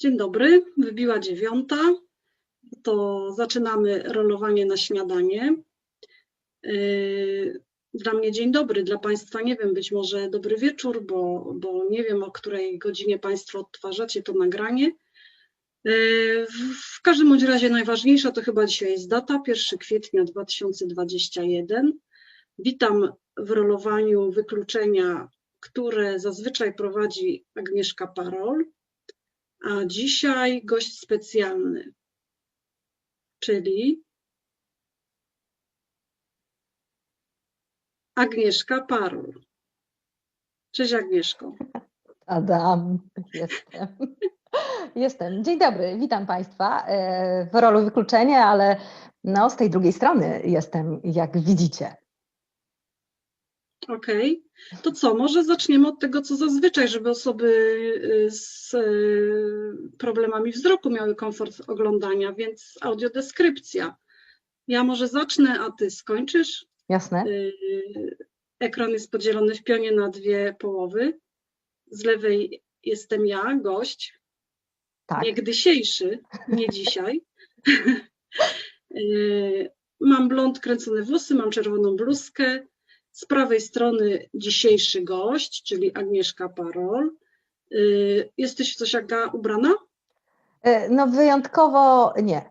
Dzień dobry, wybiła dziewiąta. To zaczynamy rolowanie na śniadanie. Yy, Dla mnie dzień dobry, dla Państwa nie wiem, być może dobry wieczór, bo, bo nie wiem o której godzinie Państwo odtwarzacie to nagranie. Yy, W każdym bądź razie najważniejsza to chyba dzisiaj jest data, 1 kwietnia 2021. Witam w rolowaniu wykluczenia, które zazwyczaj prowadzi Agnieszka Parol, a dzisiaj gość specjalny, czyli Agnieszka Parol. Cześć Agnieszko. Adam, jestem. Jestem. Dzień dobry, witam Państwa e, w rolu wykluczenie, ale no, z tej drugiej strony jestem, jak widzicie. Okej, to co, może zaczniemy od tego, co zazwyczaj, żeby osoby y, z y, problemami wzroku miały komfort oglądania, więc audiodeskrypcja. Ja może zacznę, a ty skończysz. Jasne? Y, Ekran jest podzielony w pionie na dwie połowy. Z lewej jestem ja, gość, Tak. niegdysiejszy, nie dzisiaj. Mam blond kręcone włosy, mam czerwoną bluzkę. Z prawej strony dzisiejszy gość, czyli Agnieszka Parol. Y, Jesteś w coś Aga ubrana? E, No wyjątkowo nie.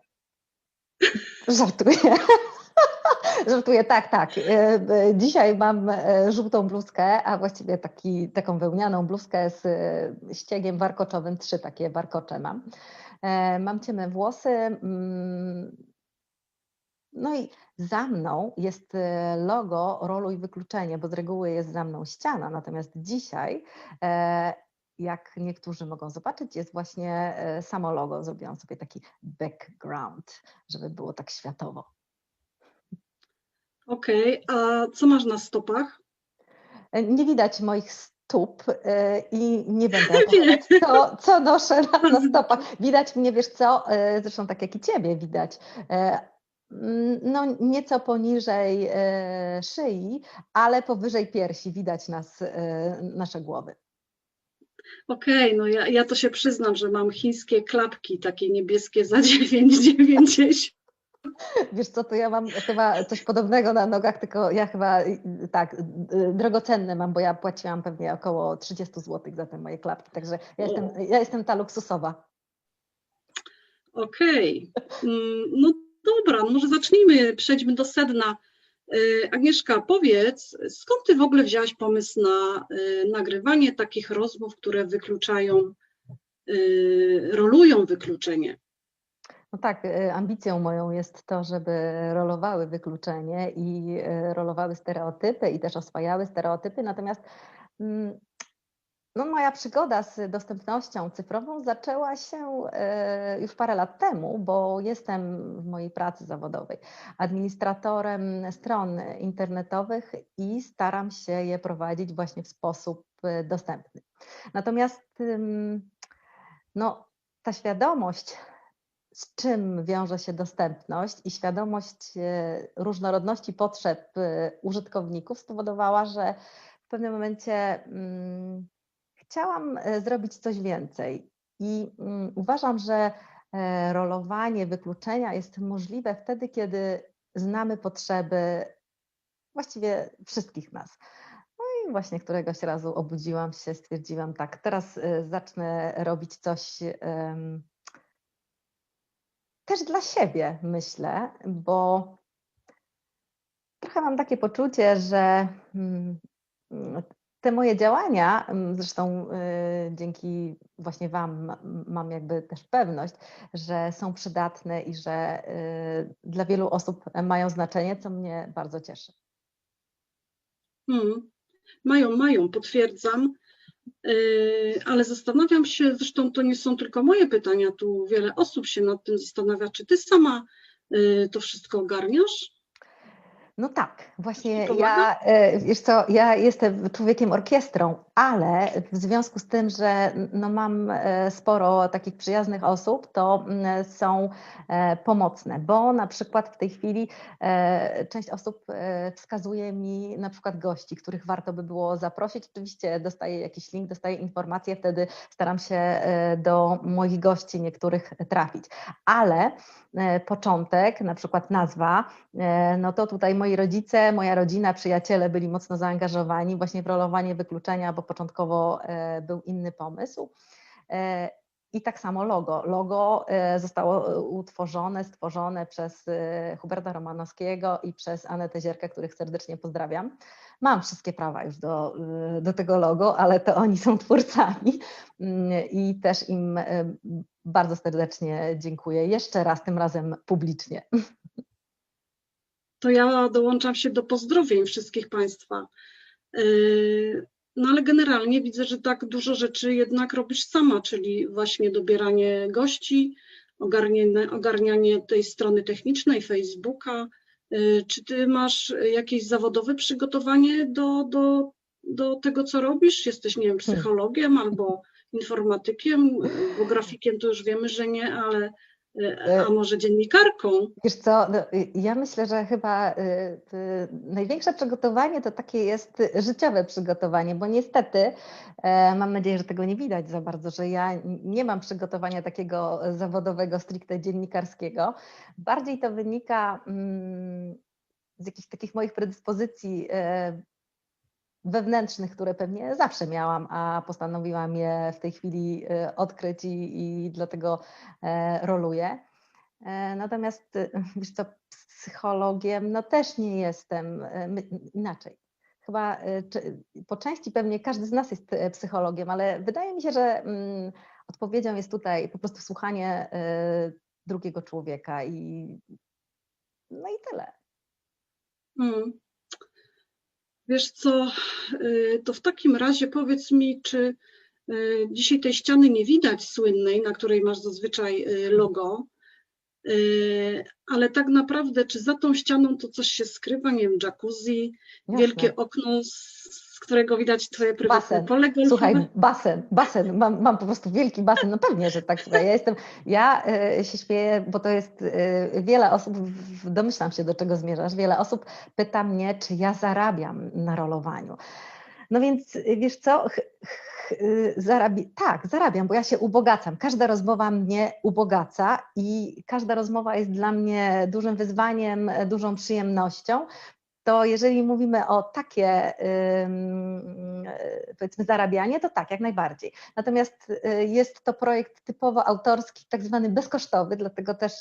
Żartuję. Żartuję, tak, tak. E, Dzisiaj mam żółtą bluzkę, a właściwie taki, taką wełnianą bluzkę z ściegiem warkoczowym. Trzy takie warkocze mam. Mam ciemne włosy. No i za mną jest e, logo Roluj Wykluczenie, bo z reguły jest za mną ściana, natomiast dzisiaj, e, jak niektórzy mogą zobaczyć, jest właśnie e, samo logo. Zrobiłam sobie taki background, żeby było tak światowo. Okej, a co masz na stopach? Nie widać moich stóp i nie będę opowiadać, co, co noszę na, na stopach. Widać mnie, wiesz co, zresztą tak jak i ciebie widać, no nieco poniżej e, szyi, ale powyżej piersi widać nas, e, nasze głowy. Okej, no ja, ja to się przyznam, że mam chińskie klapki, takie niebieskie za 9,90. Wiesz co, to ja mam chyba coś podobnego na nogach, tylko ja chyba tak, drogocenne mam, bo ja płaciłam pewnie około 30 zł za te moje klapki, także ja jestem, ja jestem ta luksusowa. Okej, Mm, no dobra, no może zacznijmy, przejdźmy do sedna. Y, Agnieszka, powiedz, skąd ty w ogóle wzięłaś pomysł na y, nagrywanie takich rozmów, które wykluczają, y, rolują wykluczenie? No tak, ambicją moją jest to, żeby rolowały wykluczenie i rolowały stereotypy i też oswajały stereotypy, natomiast mm, no, moja przygoda z dostępnością cyfrową zaczęła się y, już parę lat temu, bo jestem w mojej pracy zawodowej administratorem stron internetowych i staram się je prowadzić właśnie w sposób y, dostępny. Natomiast no, ta świadomość z czym wiąże się dostępność i świadomość e, różnorodności potrzeb e, użytkowników spowodowała, że w pewnym momencie chciałam e, zrobić coś więcej. I mm, uważam, że e, rolowanie wykluczenia jest możliwe wtedy, kiedy znamy potrzeby właściwie wszystkich nas. No i właśnie któregoś razu obudziłam się, stwierdziłam tak, teraz e, zacznę robić coś. em, też dla siebie, myślę, bo trochę mam takie poczucie, że mm, te moje działania, mm, zresztą y, dzięki właśnie Wam ma- mam jakby też pewność, że są przydatne i że y, dla wielu osób mają znaczenie, co mnie bardzo cieszy. Hmm. Mają, mają, potwierdzam. Yy, Ale zastanawiam się, zresztą to nie są tylko moje pytania, tu wiele osób się nad tym zastanawia, czy ty sama to wszystko ogarniasz? No tak, właśnie ja, e, wiesz co, ja jestem człowiekiem orkiestrą, ale w związku z tym, że no mam e, sporo takich przyjaznych osób, to mm, są e, pomocne, bo na przykład w tej chwili część osób wskazuje mi na przykład gości, których warto by było zaprosić. Oczywiście dostaję jakiś link, dostaję informacje, wtedy staram się do moich gości niektórych trafić, ale początek, na przykład nazwa, no to tutaj moi rodzice, moja rodzina, przyjaciele byli mocno zaangażowani właśnie w rolowanie wykluczenia, bo początkowo e, był inny pomysł. E, I tak samo logo. Logo e, zostało utworzone, stworzone przez Huberta Romanowskiego i przez Anetę Zierkę, których serdecznie pozdrawiam. Mam wszystkie prawa już do, do tego logo, ale to oni są twórcami Mm, i też im bardzo serdecznie dziękuję. Jeszcze raz, tym razem publicznie. To ja dołączam się do pozdrowień wszystkich Państwa. Yy, No ale generalnie widzę, że tak dużo rzeczy jednak robisz sama, czyli właśnie dobieranie gości, ogarnianie, ogarnianie tej strony technicznej, Facebooka. Yy, Czy ty masz jakieś zawodowe przygotowanie do, do, do tego, co robisz? Jesteś, nie wiem, psychologiem albo informatykiem, bo grafikiem to już wiemy, że nie, ale a może dziennikarką? Wiesz co, no, y, ja myślę, że chyba y, y, największe przygotowanie to takie jest y, życiowe przygotowanie, bo niestety e, mam nadzieję, że tego nie widać za bardzo, że ja nie mam przygotowania takiego zawodowego, stricte dziennikarskiego. Bardziej to wynika mm, z jakichś takich moich predyspozycji e, wewnętrznych, które pewnie zawsze miałam, a postanowiłam je w tej chwili e, odkryć i, i dlatego e, roluję. E, Natomiast wiesz co, psychologiem no też nie jestem inaczej. Chyba po części pewnie każdy z nas jest psychologiem, ale wydaje mi się, że mm, odpowiedzią jest tutaj po prostu słuchanie drugiego człowieka i no i tyle. Hmm. Wiesz co, y, to w takim razie powiedz mi, czy y, dzisiaj tej ściany nie widać słynnej, na której masz zazwyczaj y, logo, ale tak naprawdę, czy za tą ścianą to coś się skrywa, nie wiem, jacuzzi, Jasne. wielkie okno, z którego widać twoje prywatne Basen. pole golfowe? Słuchaj, basen, basen, mam, mam po prostu wielki basen, no pewnie, że tak, słuchaj, ja jestem, ja e, się śmieję, bo to jest e, wiele osób, domyślam się do czego zmierzasz, wiele osób pyta mnie, czy ja zarabiam na rolowaniu. No więc e, wiesz co, zarabi, tak, zarabiam, bo ja się ubogacam. Każda rozmowa mnie ubogaca i każda rozmowa jest dla mnie dużym wyzwaniem, dużą przyjemnością to jeżeli mówimy o takie e, powiedzmy zarabianie, to tak, jak najbardziej. Natomiast y, jest to projekt typowo autorski, tak zwany bezkosztowy, dlatego też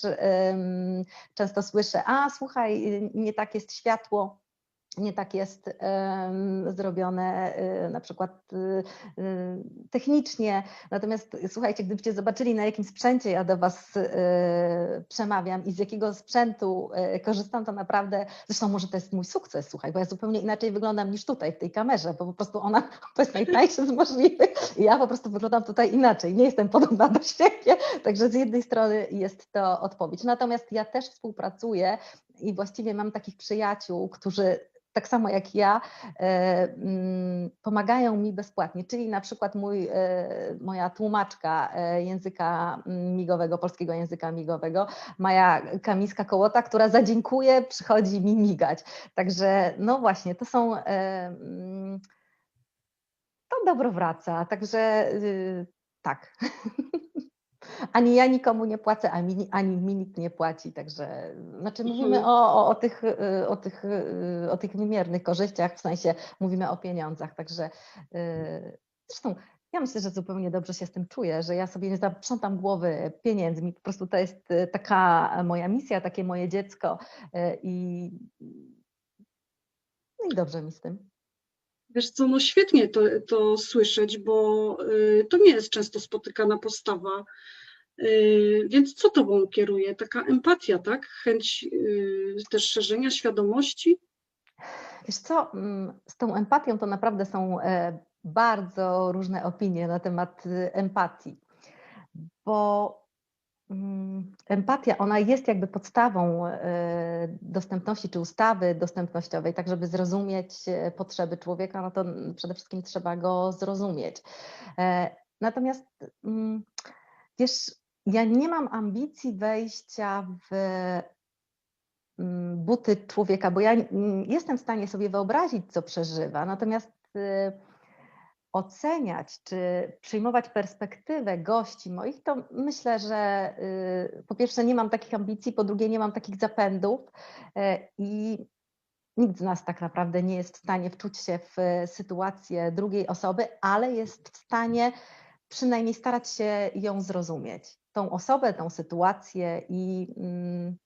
często słyszę, a słuchaj, y, nie tak jest światło, nie tak jest zrobione y, na przykład y, y, technicznie. Natomiast słuchajcie, gdybyście zobaczyli, na jakim sprzęcie ja do Was przemawiam i z jakiego sprzętu korzystam, to naprawdę, zresztą może to jest mój sukces, słuchaj, bo ja zupełnie inaczej wyglądam niż tutaj w tej kamerze, bo po prostu ona to jest najtańsze z możliwych i ja po prostu wyglądam tutaj inaczej, nie jestem podobna do siebie, także z jednej strony jest to odpowiedź. Natomiast ja też współpracuję i właściwie mam takich przyjaciół, którzy tak samo jak ja, e, mm, pomagają mi bezpłatnie, czyli na przykład mój, e, moja tłumaczka e, języka migowego, polskiego języka migowego, Maja Kamińska-Kołota, która zadziękuje, przychodzi mi migać. Także no właśnie, to są, mm, to dobro wraca, także y, tak. Ani ja nikomu nie płacę, ani, ani mi nikt nie płaci, także znaczy mówimy Mhm. o, o, o, tych, y, o, tych, y, o tych wymiernych korzyściach, w sensie mówimy o pieniądzach, także y, zresztą ja myślę, że zupełnie dobrze się z tym czuję, że ja sobie nie zaprzątam głowy pieniędzmi, po prostu to jest y, taka moja misja, takie moje dziecko i, no i dobrze mi z tym. Wiesz co, no świetnie to, to słyszeć, bo to nie jest często spotykana postawa. Y, Więc co tobą kieruje? Taka empatia, tak? Chęć y, też szerzenia świadomości? Wiesz co, mm, z tą empatią to naprawdę są e, bardzo różne opinie na temat y, empatii, bo mm, empatia, ona jest jakby podstawą e, dostępności czy ustawy dostępnościowej, tak żeby zrozumieć e, potrzeby człowieka, no to przede wszystkim trzeba go zrozumieć. Natomiast mm, wiesz, ja nie mam ambicji wejścia w mm, buty człowieka, bo ja mm, jestem w stanie sobie wyobrazić, co przeżywa, natomiast y, oceniać czy przyjmować perspektywę gości moich, to myślę, że y, po pierwsze nie mam takich ambicji, po drugie nie mam takich zapędów y, i nikt z nas tak naprawdę nie jest w stanie wczuć się w sytuację drugiej osoby, ale jest w stanie przynajmniej starać się ją zrozumieć, tą osobę, tą sytuację i mm,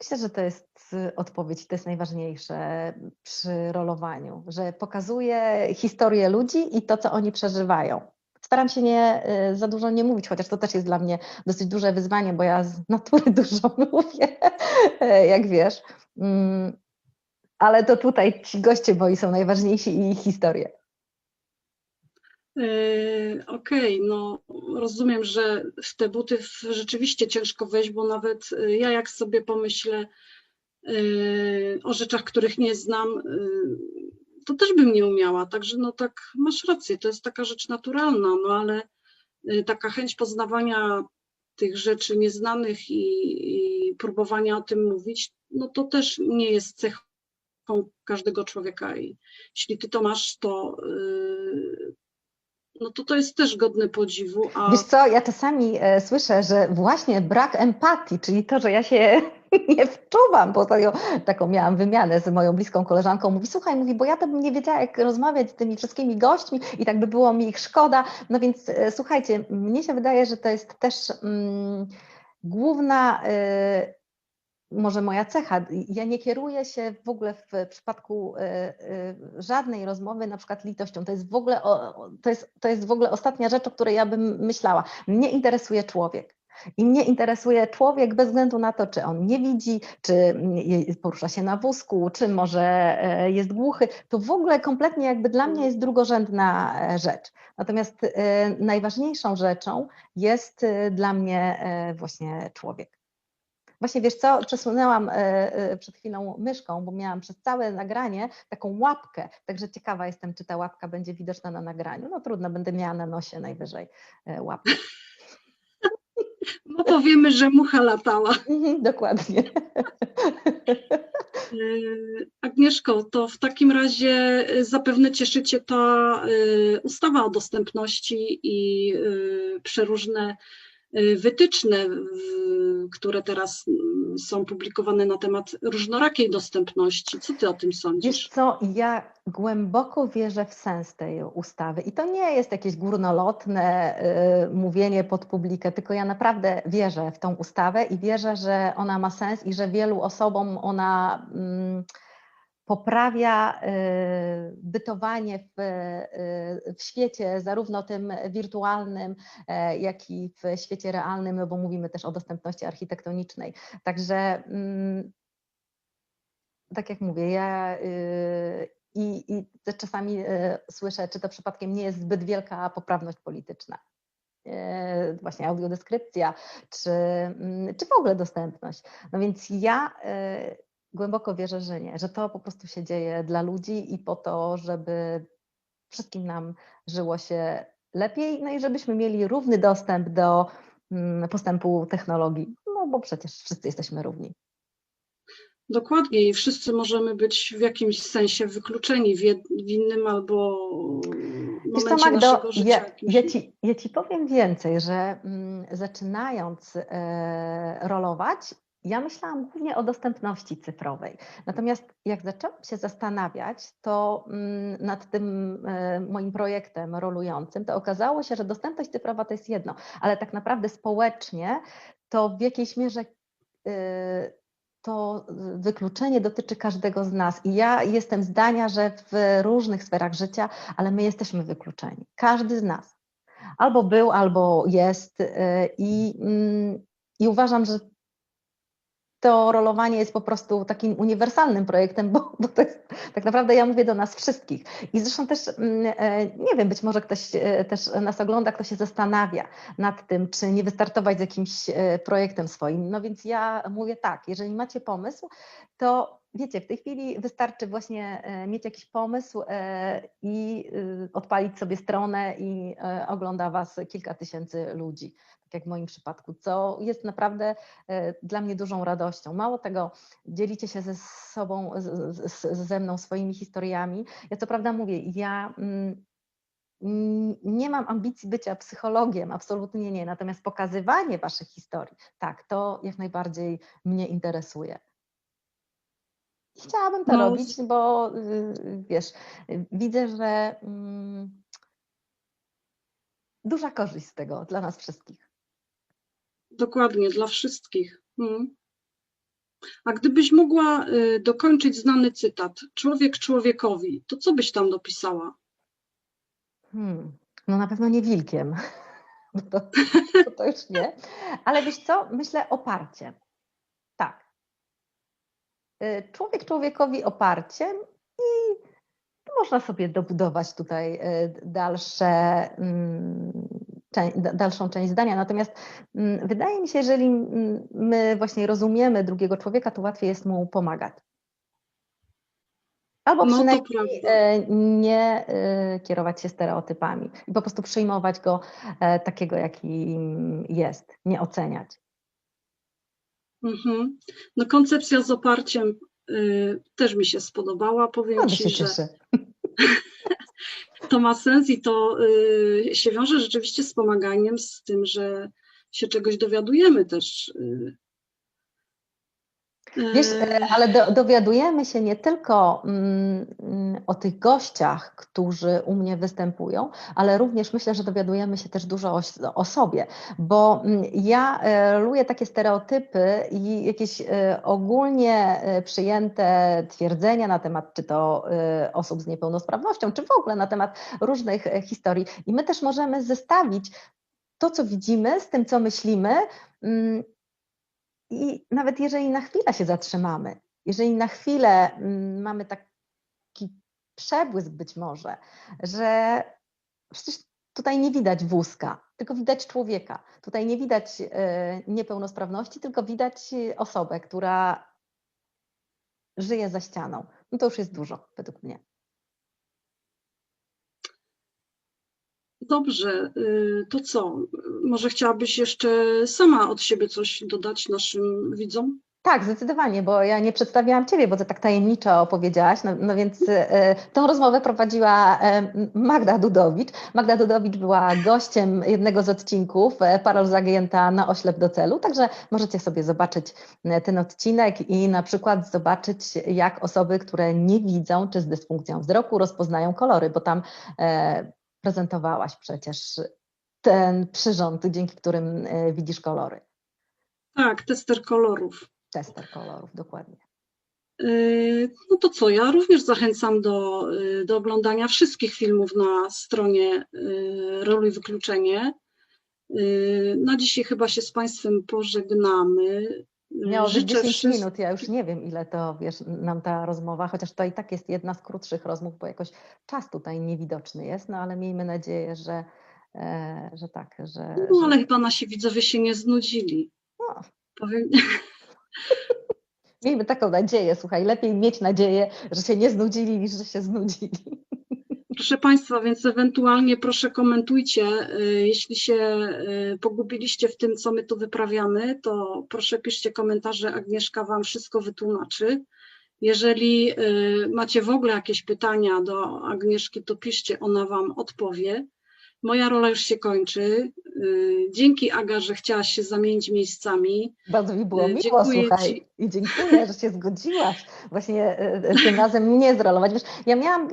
myślę, że to jest odpowiedź, to jest najważniejsze przy rolowaniu, że pokazuje historię ludzi i to, co oni przeżywają. Staram się nie y, za dużo nie mówić, chociaż to też jest dla mnie dosyć duże wyzwanie, bo ja z natury dużo mówię, jak wiesz. Mm, Ale to tutaj ci goście moi są najważniejsi i ich historie. E, Okej, no rozumiem, że w te buty rzeczywiście ciężko wejść, bo nawet e, ja jak sobie pomyślę e, o rzeczach, których nie znam, to też bym nie umiała. Także no tak, masz rację, to jest taka rzecz naturalna, no ale taka chęć poznawania tych rzeczy nieznanych i, i próbowania o tym mówić, no to też nie jest cechą każdego człowieka i jeśli ty to masz, to e, no to to jest też godne podziwu, a Wiesz co, ja czasami e, słyszę, że właśnie brak empatii, czyli to, że ja się nie wczuwam, bo taką miałam wymianę z moją bliską koleżanką, mówi, słuchaj, mówi, bo ja to bym nie wiedziała, jak rozmawiać z tymi wszystkimi gośćmi i tak by było mi ich szkoda. No więc e, słuchajcie, mnie się wydaje, że to jest też mm, główna e, może moja cecha. Ja nie kieruję się w ogóle w przypadku e, e, żadnej rozmowy na przykład litością. To jest w ogóle, to jest, to jest w ogóle ostatnia rzecz, o której ja bym myślała. Mnie interesuje człowiek. I mnie interesuje człowiek bez względu na to, czy on nie widzi, czy porusza się na wózku, czy może e, jest głuchy. To w ogóle kompletnie jakby dla mnie jest drugorzędna rzecz. Natomiast najważniejszą rzeczą jest dla mnie właśnie człowiek. Właśnie wiesz co, przesunęłam e, e, przed chwilą myszką, bo miałam przez całe nagranie taką łapkę, także ciekawa jestem, czy ta łapka będzie widoczna na nagraniu. No trudno, będę miała na nosie najwyżej e, łapkę. no powiemy, że mucha latała. Mhm, Dokładnie. Agnieszko, to w takim razie zapewne cieszy Cię ta ustawa o dostępności i przeróżne wytyczne, w- które teraz mm, są publikowane na temat różnorakiej dostępności. Co Ty o tym Wiesz sądzisz? co, ja głęboko wierzę w sens tej ustawy i to nie jest jakieś górnolotne y, mówienie pod publikę, tylko ja naprawdę wierzę w tą ustawę i wierzę, że ona ma sens i że wielu osobom ona mm, poprawia y, bytowanie w, y, w świecie, zarówno tym wirtualnym, e, jak i w świecie realnym, no bo mówimy też o dostępności architektonicznej. Także mm, tak jak mówię, ja y, i, i też czasami y, słyszę, czy to przypadkiem nie jest zbyt wielka poprawność polityczna. Y, Właśnie audiodeskrypcja, czy, mm, czy w ogóle dostępność. No więc ja głęboko wierzę, że nie, że to po prostu się dzieje dla ludzi i po to, żeby wszystkim nam żyło się lepiej, no i żebyśmy mieli równy dostęp do mm, postępu technologii, no bo przecież wszyscy jesteśmy równi. Dokładnie i wszyscy możemy być w jakimś sensie wykluczeni w, jed, w innym albo Wiesz momencie Magdo, naszego życia. ja, ja, ci, ja ci powiem więcej, że mm, zaczynając e, rolować, ja myślałam głównie o dostępności cyfrowej. Natomiast jak zaczęłam się zastanawiać, to mm, nad tym e, moim projektem rolującym, to okazało się, że dostępność cyfrowa to jest jedno, ale tak naprawdę społecznie to w jakiejś mierze e, to wykluczenie dotyczy każdego z nas. I ja jestem zdania, że w różnych sferach życia, ale my jesteśmy wykluczeni. Każdy z nas. Albo był, albo jest. y, I, mm, i uważam, że to rolowanie jest po prostu takim uniwersalnym projektem, bo, bo to jest, tak naprawdę ja mówię do nas wszystkich. I zresztą też, mm, e, nie wiem, być może ktoś e, też nas ogląda, kto się zastanawia nad tym, czy nie wystartować z jakimś e, projektem swoim. No więc ja mówię tak, jeżeli macie pomysł, to wiecie, w tej chwili wystarczy właśnie mieć jakiś pomysł i odpalić sobie stronę i ogląda Was kilka tysięcy ludzi jak w moim przypadku, co jest naprawdę e, dla mnie dużą radością. Mało tego, dzielicie się ze sobą, ze mną swoimi historiami. Ja co prawda mówię, ja mm, nie mam ambicji bycia psychologiem, absolutnie nie. Natomiast pokazywanie Waszych historii, tak, to jak najbardziej mnie interesuje. Chciałabym to no. robić, bo y, wiesz, widzę, że mm, duża korzyść z tego dla nas wszystkich. Dokładnie, dla wszystkich. Hmm. A gdybyś mogła y, dokończyć znany cytat, człowiek człowiekowi, to co byś tam dopisała? Hmm. No na pewno nie wilkiem, to, to, już nie. Ale wiesz co, myślę oparcie. Tak. Y, człowiek człowiekowi oparciem i można sobie dobudować tutaj y, dalsze mm, dalszą część zdania. Natomiast mm, wydaje mi się, jeżeli mm, my właśnie rozumiemy drugiego człowieka, to łatwiej jest mu pomagać. Albo no przynajmniej e, nie e, kierować się stereotypami i po prostu przyjmować go e, takiego, jaki jest, nie oceniać. Mhm. No koncepcja z oparciem y, też mi się spodobała. Powiem no, Ci, się że to ma sens i to y, się wiąże rzeczywiście z pomaganiem, z tym, że się czegoś dowiadujemy też y, Wiesz, e, ale do, dowiadujemy się nie tylko mm, mm, o tych gościach, którzy u mnie występują, ale również myślę, że dowiadujemy się też dużo o, o sobie, bo mm, ja e, lubię takie stereotypy i jakieś e, ogólnie przyjęte twierdzenia na temat czy to osób z niepełnosprawnością, czy w ogóle na temat różnych historii. I my też możemy zestawić to, co widzimy, z tym, co myślimy i nawet jeżeli na chwilę się zatrzymamy, jeżeli na chwilę mm, mamy taki przebłysk być może, że przecież tutaj nie widać wózka, tylko widać człowieka. Tutaj nie widać e, niepełnosprawności, tylko widać osobę, która żyje za ścianą. No to już jest dużo według mnie. Dobrze, y, to co? Może chciałabyś jeszcze sama od siebie coś dodać naszym widzom? Tak, zdecydowanie, bo ja nie przedstawiałam Ciebie, bo Ty tak tajemniczo opowiedziałaś, no, no więc e, tą rozmowę prowadziła Magda Dudowicz. Magda Dudowicz była gościem jednego z odcinków e, Parol Zagięta na oślep do celu, także możecie sobie zobaczyć ten odcinek i na przykład zobaczyć, jak osoby, które nie widzą, czy z dysfunkcją wzroku rozpoznają kolory, bo tam prezentowałaś przecież ten przyrząd, dzięki którym e, widzisz kolory. Tak, tester kolorów. Tester kolorów, dokładnie. E, no to co, ja również zachęcam do, e, do oglądania wszystkich filmów na stronie Roluj Wykluczenie. Na dzisiaj chyba się z Państwem pożegnamy. Miało być 10 wszystkim... minut, ja już nie wiem ile to wiesz, nam ta rozmowa, chociaż to i tak jest jedna z krótszych rozmów, bo jakoś czas tutaj niewidoczny jest, no ale miejmy nadzieję, że, e, że tak, że... No że... ale chyba nasi widzowie się nie znudzili. No. Powiem... Miejmy taką nadzieję, słuchaj, lepiej mieć nadzieję, że się nie znudzili, niż że się znudzili. Proszę Państwa, więc ewentualnie proszę komentujcie, y, jeśli się y, pogubiliście w tym, co my tu wyprawiamy, to proszę piszcie komentarze, Agnieszka Wam wszystko wytłumaczy. Jeżeli y, macie w ogóle jakieś pytania do Agnieszki, to piszcie, ona Wam odpowie. Moja rola już się kończy. Y, dzięki Aga, że chciałaś się zamienić miejscami. Bardzo mi było y, miło, dziękuję słuchaj. Ci. I dziękuję, że się zgodziłaś właśnie y, tym razem mnie zrolować. Wiesz, ja miałam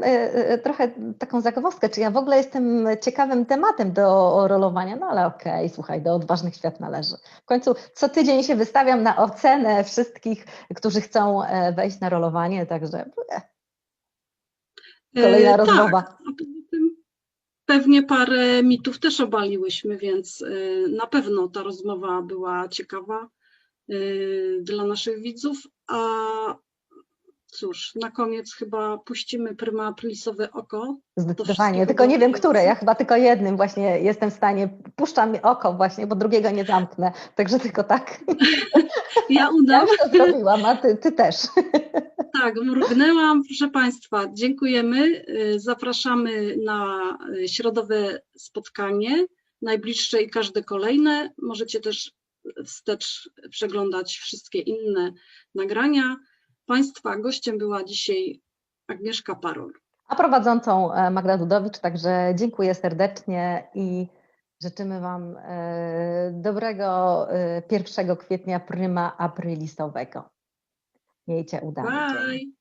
trochę taką zagwozdkę, czy ja w ogóle jestem ciekawym tematem do rolowania, no ale okej, okay, słuchaj, do odważnych świat należy. W końcu co tydzień się wystawiam na ocenę wszystkich, którzy chcą e, wejść na rolowanie, także kolejna e, rozmowa. Tak pewnie parę mitów też obaliłyśmy, więc y, na pewno ta rozmowa była ciekawa. y, dla naszych widzów. A cóż, na koniec chyba puścimy Pryma Aprilisowe oko. Zdecydowanie, tylko nie wiem które. Ja chyba tylko jednym właśnie jestem w stanie, puszczam oko właśnie, bo drugiego nie zamknę. Także tylko tak. Ja Ja udam. już to zrobiłam, a ty, ty też. Tak, mrugnęłam. Proszę Państwa, dziękujemy. Y, Zapraszamy na y, środowe spotkanie, najbliższe i każde kolejne. Możecie też wstecz przeglądać wszystkie inne nagrania. Państwa gościem była dzisiaj Agnieszka Parol. A prowadzącą e, Magda Dudowicz, także dziękuję serdecznie i życzymy Wam e, dobrego e, 1 kwietnia pryma aprilisowego. Miejcie udane Bye. dzień.